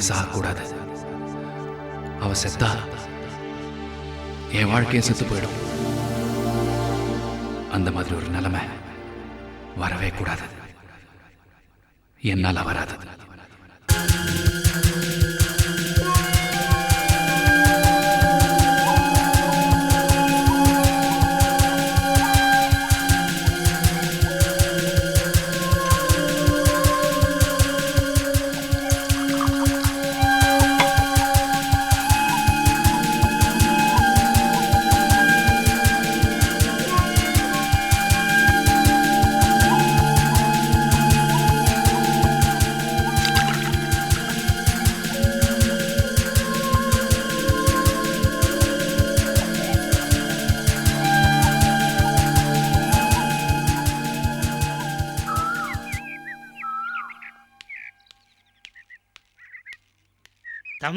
ருக்மணி சாகக்கூடாது அவ செத்தா என் வாழ்க்கையும் செத்து போயிடும். அந்த மாதிரி ஒரு நிலைமை வரவே கூடாது. என்னால வராது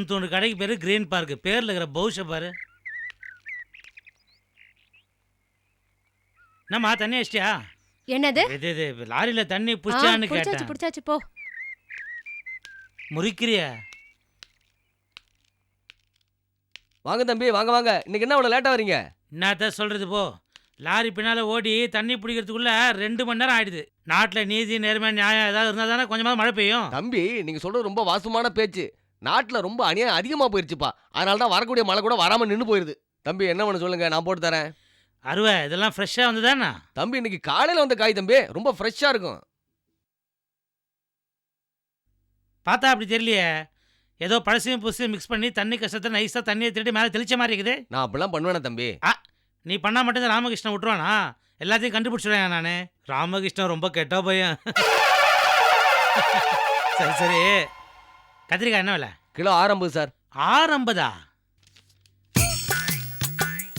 தூண்டு கடைக்கு பேரு கிரீன் பார்க் பேர்ல இருக்கிற பௌஷ பாரு. என்னம்மா தண்ணி வச்சிட்டியா என்னது? இது இது லாரியில தண்ணி புடிச்சான்னு புடிச்சாச்சு கேட்டேன். புடிச்சாச்சு போ. முறிக்கிறிய? வாங்க தம்பி வாங்க வாங்க. இன்னைக்கு என்ன அவ்வளோ லேட்டாக வரீங்க? என்னத்த சொல்றது போ. லாரி பின்னால ஓடி தண்ணி பிடிக்கிறதுக்குள்ள ரெண்டு மணி நேரம் ஆயிடுது. நாட்டில் நீதி நேர்மை நியாயம் ஏதாவது இருந்தால் தானே கொஞ்சமாக மழை பெய்யும். தம்பி நீங்க சொல்றது ரொம்ப வாசமான பேச்சு. நாட்டுல ரொம்ப அநியாயம் அதிகமா போயிருச்சுப்பா. அதனால தான் வரக்கூடிய மழை கூட வராம நின்னு போயிருது. தம்பி என்ன பண்ண சொல்லுங்க? நான் போட்டு தரேன். அருவை இதெல்லாம் ஃப்ரெஷ்ஷாக வந்ததானே? தம்பி இன்னைக்கு காலையில வந்த காய் தம்பி. ரொம்ப ஃப்ரெஷ்ஷா இருக்கும். பார்த்தா அப்படி தெரியலையே. ஏதோ பழசையும் புதுசையும் மிக்ஸ் பண்ணி தண்ணி கஷ்டத்தை நைஸாக தண்ணியை திருடி மேலே தெளிச்ச மாதிரி இருக்குது. நான் அப்படிலாம் பண்ணுவேனே தம்பி? நீ பண்ணா மட்டும் தான் ராமகிருஷ்ணன் விட்டுருவானா? எல்லாத்தையும் கண்டுபிடிச்சிடுவேன் நான்? ராமகிருஷ்ணன் ரொம்ப கெட்ட பையன். சரி சரி. கத்திரிக்காய் என்ன விலை? கிலோ ஆரம்பது சார். ஆறம்பதா?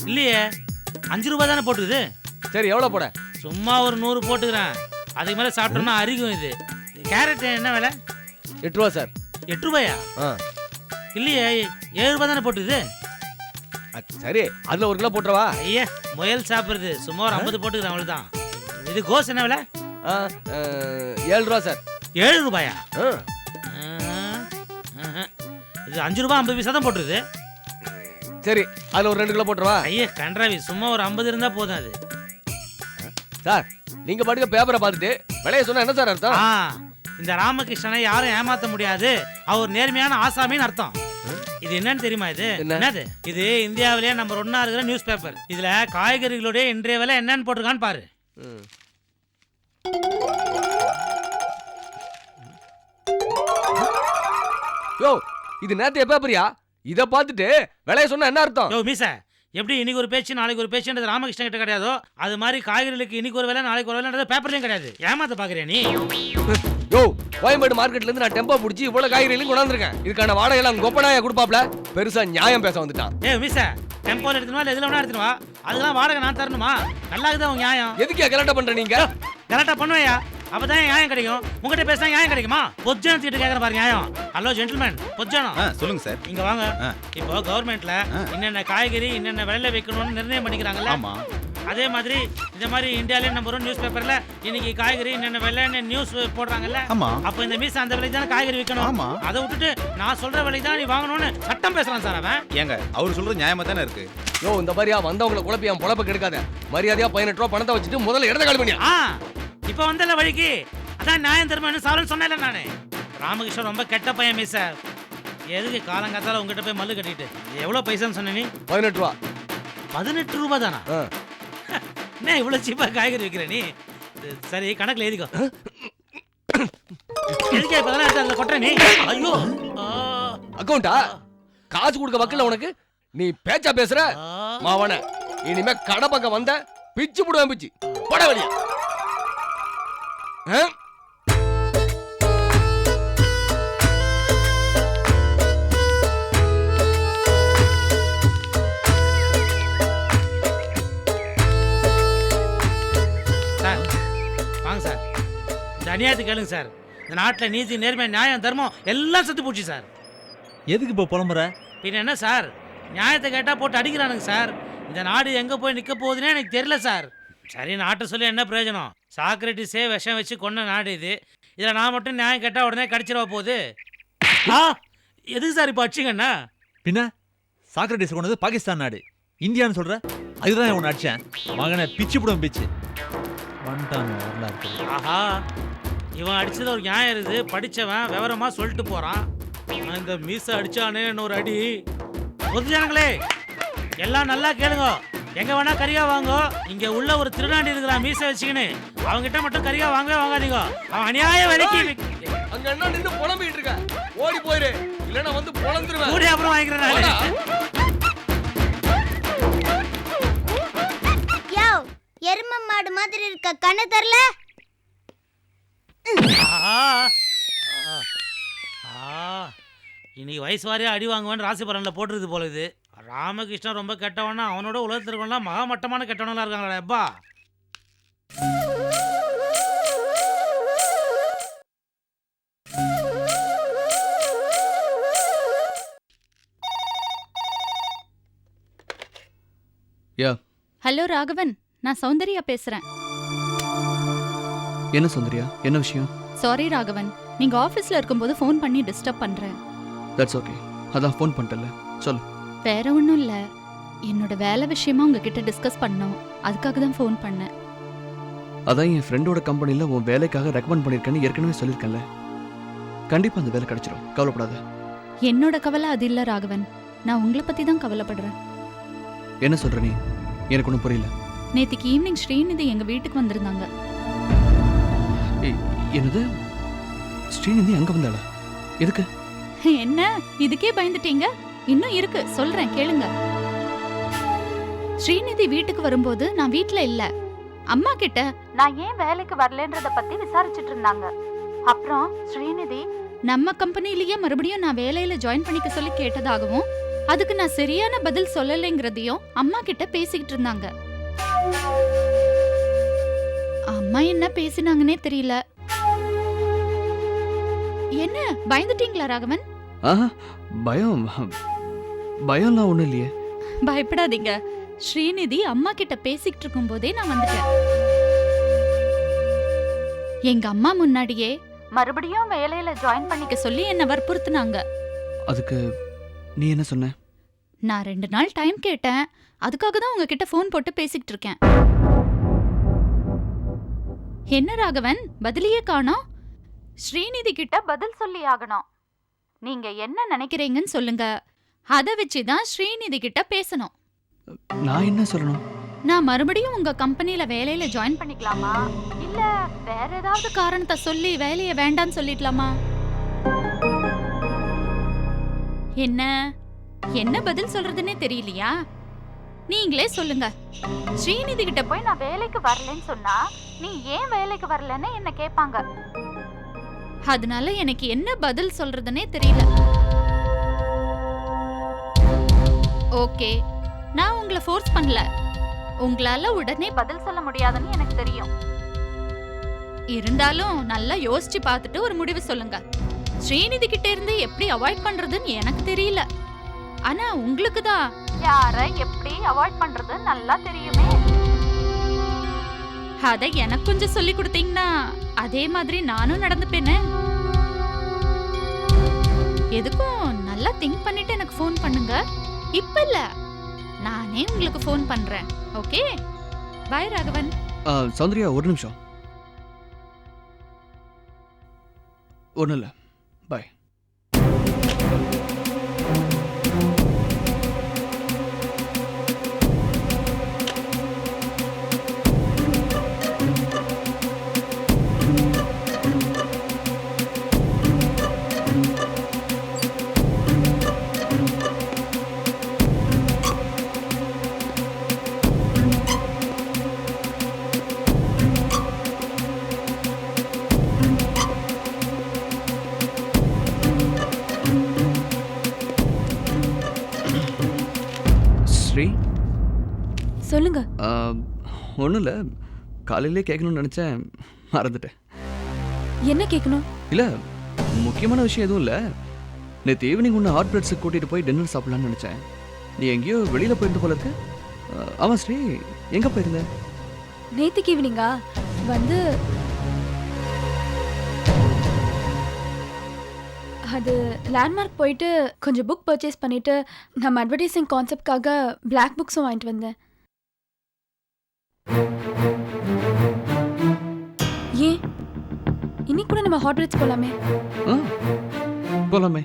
இல்லையே அஞ்சு ரூபா தானே போட்டுக்குது? சரி எவ்வளோ போட? சும்மா ஒரு நூறு போட்டுக்கிறேன். அதுக்கு மேலே சாப்பிட்டோம்னா அரிக்கும் இது. கேரட் என்ன விலை? எட்டு ரூபா சார். எட்டு ரூபாயா? ஆ. இல்லையே ஏழு ரூபா தானே போட்டுக்குது? அ- சரி அதுல ஒரு கிலோ போட்டுறவா? ஐயா முயல் சாப்பிடுறது. சும்மா ஒரு ஐம்பது போட்டுக்கிறேன் அவ்வளோதான் இது கோஸ் என்ன விலை? ஆ, ஆ, ஏழு ரூபா சார். ஏழு ரூபாயா? ஆ. இது அஞ்சு ரூபா ஐம்பது பைசா தான் போட்டுருது சரி அதுல ஒரு ரெண்டு கிலோ போட்டுறவா ஐயா கன்றாவி சும்மா ஒரு ஐம்பது இருந்தா போதும் அது. சார் நீங்க பாட்டுக்க பேப்பரை பார்த்துட்டு விலைய சொன்னா என்ன சார் அர்த்தம்? ஆ இந்த ராமகிருஷ்ணனை யாரும் ஏமாத்த முடியாது. அவர் நேர்மையான ஆசாமின்னு அர்த்தம். இது என்னன்னு தெரியுமா இது? என்ன? என்னது? இது இந்தியாவிலேயே நம்பர் ஒன்னா இருக்கிற நியூஸ் பேப்பர் இதுல காய்கறிகளுடைய இன்றைய விலை என்னன்னு போட்டிருக்கான்னு பாரு. யோ இது நேத்தைய பேப்பரியா? இத பார்த்துட்டு விலைய சொன்னா என்ன அர்த்தம்? யோ மீச எப்படி இன்னைக்கு ஒரு பேச்சு நாளைக்கு ஒரு பேச்சுன்றது ராமகிருஷ்ணன் கிட்ட கிடையாதோ? அது மாதிரி காய்கறிகளுக்கு இன்னைக்கு ஒரு விலை நாளைக்கு ஒரு விலைன்றது பேப்பர்லயும் கிடையாது. ஏமாத்த பாக்குறியா நீ? யோ கோயம்பேடு மார்க்கெட்ல இருந்து நான் டெம்போ பிடிச்சி இவ்வளவு காய்கறிகளையும் கொண்டாந்துருக்கேன். இதுக்கான வாடகை எல்லாம் கொப்பனாயா கொடுப்பாப்ல? பெருசா நியாயம் பேச வந்துட்டான். ஏ மீச டெம்போல எடுத்துனவா இல்ல எதுல வேணா எடுத்துனவா அதெல்லாம் வாடகை நான் தரணுமா? நல்லா இருக்குதா உன் நியாயம்? எதுக்கு கலெக்ட் பண்ற நீங்க? கரெக்டா பண்ணுவையா? அப்பதான் நியாயம் கிடைக்கும்? உங்ககிட்ட பேசினா நியாயம் கிடைக்குமா? பொஜ்ஜனம் தீட்டு கேட்கற பாரு நியாயம். Hello gentleman பொஜ்ஜனம். ஆ சொல்லுங்க சார். இங்க வாங்க. ஆ. இப்போ கவர்மெண்ட்ல. என்னென்ன காய்கறி என்னென்ன விலையில வைக்கணும்னு நிர்ணயம் பண்ணிக்கிறாங்கல்ல? ஆமா. அதே மாதிரி இந்த மாதிரி இந்தியாவிலே நம்பர் ஒன் நியூஸ் பேப்பர்ல இன்னைக்கு காய்கறி என்னென்ன விலைன்னு நியூஸ் போடுறாங்கல்ல? ஆமா. அப்ப இந்த மீச அந்த விலைக்கு தானே காய்கறி விற்கணும் ஆமா. அதை விட்டுட்டு நான் சொல்ற விலைக்கு தான் நீ வாங்கணும்னு சட்டம் பேசுறான் சார் அவன். ஏங்க அவர் சொல்றது நியாயமா தானே இருக்கு? யோ இந்த மாதிரியா வந்தவங்களை குழப்பி என் பொழப்ப கெடுக்காத. மரியாதையா பதினெட்டு ரூபா பணத்தை வச்சுட்டு முதல்ல இடத்த காலி பண்ணியா? இப்போ வந்தல வழிக்கு அதான் நியாயம் தருமான்னு சாரல் சொன்னேன்ல நானு. ராமகிருஷ்ணன் ரொம்ப கெட்ட பையன் மீ சார். எதுக்கு காலங்காத்தால உங்ககிட்ட போய் மல்லு கட்டிட்டு? எவ்வளவு பைசான்னு சொன்ன நீ? பதினெட்டு ரூபா. பதினெட்டு ரூபா தானா. என்ன இவ்வளவு சீப்பா காய்கறி விற்கிற நீ? சரி கணக்குல எழுதிக்கோ. எதுக்கே இப்பதான் எடுத்து அதுல கொட்டுற நீ. ஐயோ. அக்கௌண்டா காசு கொடுக்க வக்கல உனக்கு? நீ பேச்சா பேசுற. மாவன இனிமே கடை பக்கம் வந்த பிச்சு புடுவேன் பிச்சு. போட வெளிய. ஆ? சார் வாங்க சார். இந்த அநியாயத்தை கேளுங்க சார். இந்த நாட்டில் நீதி நேர்மை நியாயம் தர்மம் எல்லாம் செத்து போச்சு சார். எதுக்கு இப்போ புலம்புற? பின்ன என்ன சார்? நியாயத்தை கேட்டால் போட்டு அடிக்கிறானுங்க சார். இந்த நாடு எங்கே போய் நிற்க போகுதுன்னே எனக்கு தெரியல சார். சரி நாட்டை சொல்லி என்ன பிரயோஜனம்? சாக்ரட்டிஸே விஷம் வச்சு கொன்ன நாடு இது. இதில் நான் மட்டும் நியாயம் கேட்டால் உடனே கடிச்சிடவா போகுது. ஆ? எதுக்கு சார் இப்போ அடிச்சிங்கண்ணா பின்ன சாக்ரட்டிஸ் கொண்டது பாகிஸ்தான் நாடு. இந்தியான்னு சொல்ற அதுதான் உன்னை அடிச்சேன். மகனை பிச்சு புடம் பிச்சு. வந்துட்டான் வரலாறு. ஆஹா இவன் அடிச்சது ஒரு நியாயம் இருக்குது. படிச்சவன் விவரமா சொல்லிட்டு போறான். அவன் இந்த மீச அடிச்சானே ஒரு அடி. பொது ஜனங்களே எல்லாம் நல்லா கேளுங்க. எங்க வேணா கரியா வாங்கோ இங்க உள்ள ஒரு திருநாண்டி இருக்கிறான் மீச வச்சுக்கின்னு அவங்கிட்ட மட்டும் கரியா வாங்கவே வாங்காதீங்க அவன் அநியாய விலைக்கு அங்க என்ன நின்று புலம்பிட்டு இருக்க ஓடி போயிரு இல்லைன்னா வந்து புலந்துருவேன் கூடி அப்புறம் வாங்கிக்கிறேன் நானு. யோ எரும மாடு மாதிரி இருக்க கண்ணு தெரில ஆஹா. ஆ. ஆ. இன்னைக்கு வயசு வாரியா அடி வாங்குவேன்னு ராசி பலன்ல போட்டுருது போல இது ராமகிருஷ்ணன் ரொம்ப கெட்டவனா அவனோட உலகத்தில் இருக்கவன்லாம் மகா மட்டமான கெட்டவனா இருக்காங்களா எப்பா ஹலோ ராகவன். நான் சௌந்தர்யா பேசுறேன். என்ன சுந்தரியா? என்ன விஷயம்? சாரி ராகவன். நீங்க ஆபீஸ்ல இருக்கும்போது ஃபோன் பண்ணி டிஸ்டர்ப் பண்றேன். தட்ஸ் ஓகே அதான் ஃபோன் பண்ணிட்டல சொல்லு. வேற ஒன்றும் இல்ல. என்னோட வேலை விஷயமா உங்ககிட்ட டிஸ்கஸ் பண்ணோம். அதுக்காக தான் ஃபோன் பண்ணேன். அதான் என் ஃப்ரெண்டோட கம்பெனியில் உன் வேலைக்காக ரெக்கமெண்ட் பண்ணியிருக்கேன்னு ஏற்கனவே சொல்லியிருக்கேன்ல. கண்டிப்பாக அந்த வேலை கிடைச்சிரும். கவலைப்படாத. என்னோட கவலை அது இல்ல ராகவன். நான் உங்களை பத்தி தான் கவலைப்படுறேன். என்ன சொல்ற நீ? எனக்கு ஒன்றும் புரியல. நேத்திக்கு ஈவினிங் ஸ்ரீநிதி எங்க வீட்டுக்கு வந்திருந்தாங்க. என்னது? ஸ்ரீநிதி அங்கே வந்தாளா? எதுக்கு? என்ன? இதுக்கே பயந்துட்டீங்க? இன்னும் இருக்கு. சொல்றேன் கேளுங்க. ஸ்ரீநிதி வீட்டுக்கு வரும்போது நான் வீட்ல இல்ல. அம்மா கிட்ட நான் ஏன் வேலைக்கு வரலன்றத பத்தி விசாரிச்சிட்டு இருந்தாங்க. அப்புறம் ஸ்ரீநிதி நம்ம கம்பெனிலேயே மறுபடியும் நான் வேலையில ஜாயின் பண்ணிக்க சொல்லி கேட்டதாகவும் அதுக்கு நான் சரியான பதில் சொல்லலைங்கிறதையும் அம்மா கிட்ட பேசிக்கிட்டு இருந்தாங்க. அம்மா என்ன பேசினாங்கன்னே தெரியல. என்ன பயந்துட்டீங்களா ராகவன்? ஆஹா பயம் பயம்லாம் ஒன்றும் இல்லையே. பயப்படாதீங்க. ஸ்ரீநிதி அம்மா கிட்ட பேசிக்கிட்டு இருக்கும் போதே நான் வந்துட்டேன். எங்க அம்மா முன்னாடியே மறுபடியும் வேலையில ஜாயின் பண்ணிக்க சொல்லி என்ன வற்புறுத்துனாங்க. அதுக்கு நீ என்ன சொன்ன? நான் ரெண்டு நாள் டைம் கேட்டேன். அதுக்காக தான் உங்ககிட்ட ஃபோன் போட்டு பேசிக்கிட்டு இருக்கேன். என்ன ராகவன்? பதிலையே காணோம். ஸ்ரீநிதி கிட்ட பதில் சொல்லி ஆகணும் நீங்க என்ன நினைக்கிறீங்கன்னு சொல்லுங்க. அதை வச்சு தான் ஸ்ரீநிதி கிட்ட பேசணும். நான் என்ன சொல்லணும்? நான் மறுபடியும் உங்க கம்பெனில வேலையில ஜாயின் பண்ணிக்கலாமா? இல்ல வேற ஏதாவது காரணத்தை சொல்லி வேலைய வேண்டாம்னு சொல்லிடலாமா? என்ன? என்ன பதில் சொல்றதுன்னே தெரியலையா? நீங்களே சொல்லுங்க. ஸ்ரீநிதி கிட்ட போய் நான் வேலைக்கு வரலன்னு சொன்னா நீ ஏன் வேலைக்கு வரலன்னு என்ன கேட்பாங்க? அதனால எனக்கு என்ன பதில் சொல்றதுனே தெரியல. ஓகே. நான் உங்களை ஃபோர்ஸ் பண்ணல. உங்களால உடனே பதில் சொல்ல முடியாதுன்னு எனக்கு தெரியும். இருந்தாலும் நல்லா யோசிச்சு பார்த்துட்டு ஒரு முடிவு சொல்லுங்க. ஸ்ரீநிதி கிட்ட இருந்து எப்படி அவாய்ட் பண்றதுன்னு எனக்கு தெரியல. ஆனா உங்களுக்கு தான். யார எப்படி அவாய்ட் பண்றது நல்லா தெரியுமே. அத எனக்கு கொஞ்சம் சொல்லி கொடுத்தீங்கன்னா அதே மாதிரி நானும் நடந்துப்பேனே. எதுக்கும் நல்லா திங்க் பண்ணிட்டு எனக்கு ஃபோன் பண்ணுங்க. இப்ப இல்ல நானே உங்களுக்கு ஃபோன் பண்றேன். Okay bye Raghavan. சௌந்தர்யா ஒரு நிமிஷம். ஒன்றும் இல்லை. பாய் ஒன்றும் இல்லை காலையிலே கேட்கணும்னு நினச்சேன். மறந்துட்டேன். என்ன கேட்கணும்? இல்லை முக்கியமான விஷயம் எதுவும் இல்லை. நேற்று ஈவினிங் ஒன்று ஹாட் பிரெட்ஸுக்கு கூட்டிகிட்டு போய் டின்னர் சாப்பிட்லான்னு நினச்சேன். நீ எங்கேயோ வெளியில் போயிருந்த போல இருக்கு. ஆமாம் ஸ்ரீ. எங்கே போயிருந்த? நேத்திக்கு ஈவினிங்கா வந்து அது லேண்ட்மார்க் போயிட்டு கொஞ்சம் புக் பர்ச்சேஸ் பண்ணிட்டு நம்ம அட்வர்டைசிங் கான்செப்ட்காக பிளாக் புக்ஸும் வாங்கிட்டு வந்தேன். ஏன்? இன்னைக்கு கூட நம்ம ஹாட் ரைட்ஸ் போலாமே? ஆ போலாமே.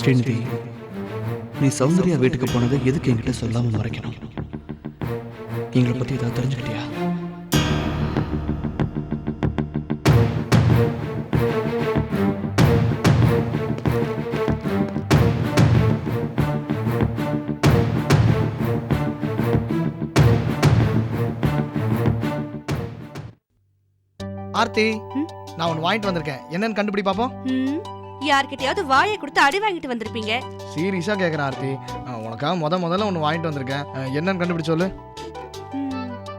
ஸ்ரீநிதி நீ சௌந்தர்யா வீட்டுக்கு போனதை எதுக்கு என்கிட்ட சொல்லாம மறைக்கணும்? எங்களை பத்தி ஏதாவது தெரிஞ்சுக்கிட்டியா? ஆர்த்தி? நான் ஒன்று வாங்கிட்டு வந்திருக்கேன். என்னன்னு கண்டுபிடி பார்ப்போம் யார்கிட்டயாவது வாயை கொடுத்து அடி வாங்கிட்டு வந்திருப்பீங்க. சீரியஸாக கேட்குறேன் ஆர்த்தி. உனக்காக முத முதல்ல ஒன்று வாங்கிட்டு வந்திருக்கேன். என்னன்னு கண்டுபிடி சொல்லு.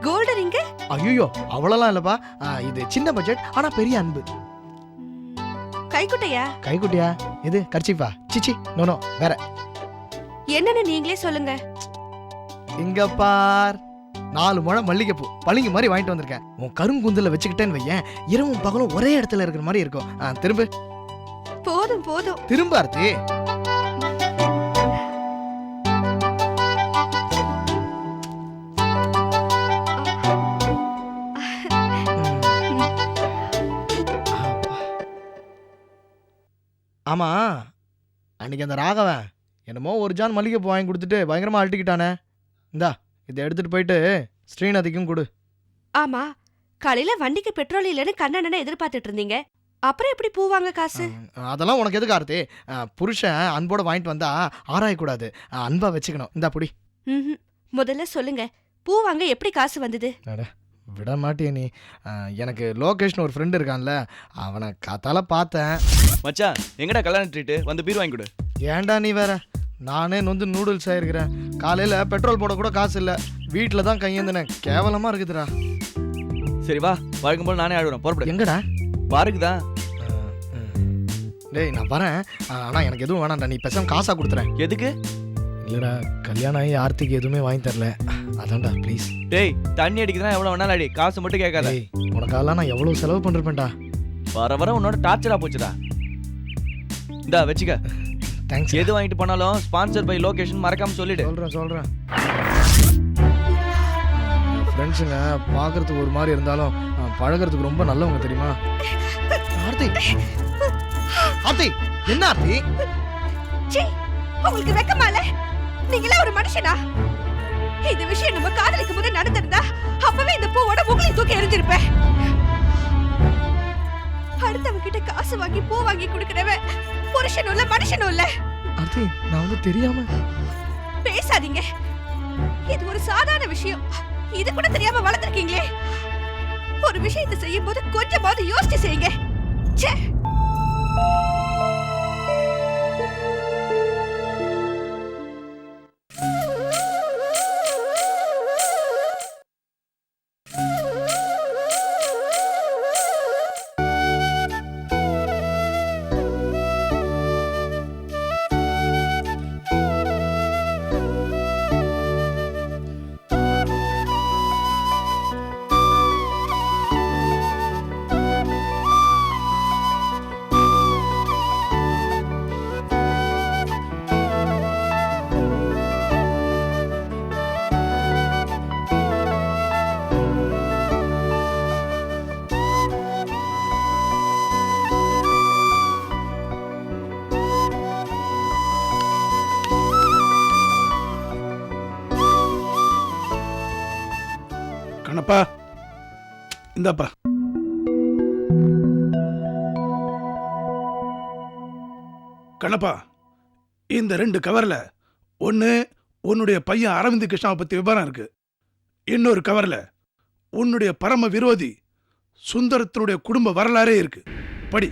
Gold ring? ஐயோ அவ்வளோலாம் இல்லைப்பா. இது சின்ன பட்ஜெட் ஆனால் பெரிய அன்பு. கைக்குட்டையா? கைக்குட்டியா? இது கர்ச்சிப்பா. சிச்சி நோனோ வேற. என்னன்னு நீங்களே சொல்லுங்க. இங்க பார். நாலு முழம் மல்லிகைப்பூ பளிங்கு மாதிரி வாங்கிட்டு வந்திருக்கேன். உன் கருங்குந்தில் வச்சுக்கிட்டேன்னு வையேன் இரவும் பகலும் ஒரே இடத்துல இருக்கிற மாதிரி இருக்கும். திரும்ப. போதும் போதும். திரும்ப ஆர்த்தி. ஆமா அன்னைக்கு அந்த ராகவன் என்னமோ ஒரு ஜான் மல்லிகைப்பூ வாங்கி கொடுத்துட்டு பயங்கரமா அழட்டிக்கிட்டானே இந்தா இதை எடுத்துட்டு போயிட்டு ஸ்ரீநதிக்கும் கொடு. ஆமா காலையில வண்டிக்கு பெட்ரோல் இல்லைன்னு கண்ணனை எதிர்பார்த்துட்டு இருந்தீங்க. அப்புறம் எப்படி பூ வாங்க காசு? அதெல்லாம் உனக்கு எதுக்கு ஆர்த்தி? புருஷன் அன்போட வாங்கிட்டு வந்தா ஆராயக்கூடாது. அன்பா வச்சுக்கணும். இந்தா புடி. முதல்ல சொல்லுங்க. பூ வாங்க எப்படி காசு வந்தது? விட மாட்டியே நீ. எனக்கு லோகேஷ்னு ஒரு ஃப்ரெண்டு இருக்கான்ல அவனை காத்தால பார்த்தேன். மச்சான் எங்கடா கல்யாண ட்ரீட்டு வந்து பீர் வாங்கி கொடு. ஏன்டா நீ வேற? நானே நொந்து நூடுல்ஸ் ஆயிருக்கிறேன். காலையில் பெட்ரோல் போட கூட காசு இல்லை. வீட்டில் தான் கையேந்தினேன். கேவலமாக இருக்குதுடா. சரி வா வழக்கம் போல் நானே ஆடுவேன் புறப்படு. எங்கடா? பாருக்கு தான் அஹ், ம். டேய் நான் வரேன். ஆனால் எனக்கு எதுவும் வேணாம்டா. நீ பேசாம காசாக கொடுத்துறேன். எதுக்கு? இல்லைடா கல்யாணம் ஆகி ஆர்த்திக்கு எதுவுமே வாங்கி தரல. அதான்டா ப்ளீஸ் டேய் தண்ணி அடிக்குதுன்னா எவ்வளோ வேணாலும் அடி. காசு மட்டும் கேட்காத. டேய் உனக்காகலாம் நான் எவ்வளோ செலவு பண்ணிருப்பேன்டா. வர வர உன்னோட டார்ச்சரா போச்சுடா. இந்தா வச்சுக்க. தேங்க்ஸ் எது வாங்கிட்டு போனாலும் ஸ்பான்சர் பை லொகேஷன் மறக்காம சொல்லிடு. சொல்கிறேன் சொல்கிறேன் ஃப்ரெண்ட்ஸுங்க பார்க்கறதுக்கு ஒரு மாதிரி இருந்தாலும் பழகுறதுக்கு ரொம்ப நல்லவங்க தெரியுமா? ஆர்த்தி ஆர்த்தி என்ன ஆர்த்தி? சீ, உங்களுக்கு வெக்கமால நீங்களே ஒரு மனுஷனா? இந்த விஷயம் நம்ம காதலிக்கு முத நடந்திருந்தா அப்பவே இந்த பூவோட உங்களையும் தூக்கி எறிஞ்சிருப்பேன். அடுத்தவங்க கிட்ட காசு வாங்கி பூ வாங்கி கொடுக்கறவன் புருஷனும் இல்ல மனுஷனும் இல்ல. ஆர்த்தி நான் வந்து தெரியாம பேசாதீங்க. இது ஒரு சாதாரண விஷயம். இது கூட தெரியாம வளர்ந்துருக்கீங்களே. ஒரு விஷயத்தை செய்யும் போது கொஞ்சமாவது யோசிச்சு செய்யுங்க. ச்சே! you இந்தாப்பா. கண்ணப்பா இந்த ரெண்டு கவரில் ஒன்று உன்னுடைய பையன் அரவிந்த் கிருஷ்ணாவை பற்றி விவரம் இருக்கு. இன்னொரு கவர்ல உன்னுடைய பரம விரோதி சுந்தரத்தினுடைய குடும்ப வரலாறே இருக்கு. படி.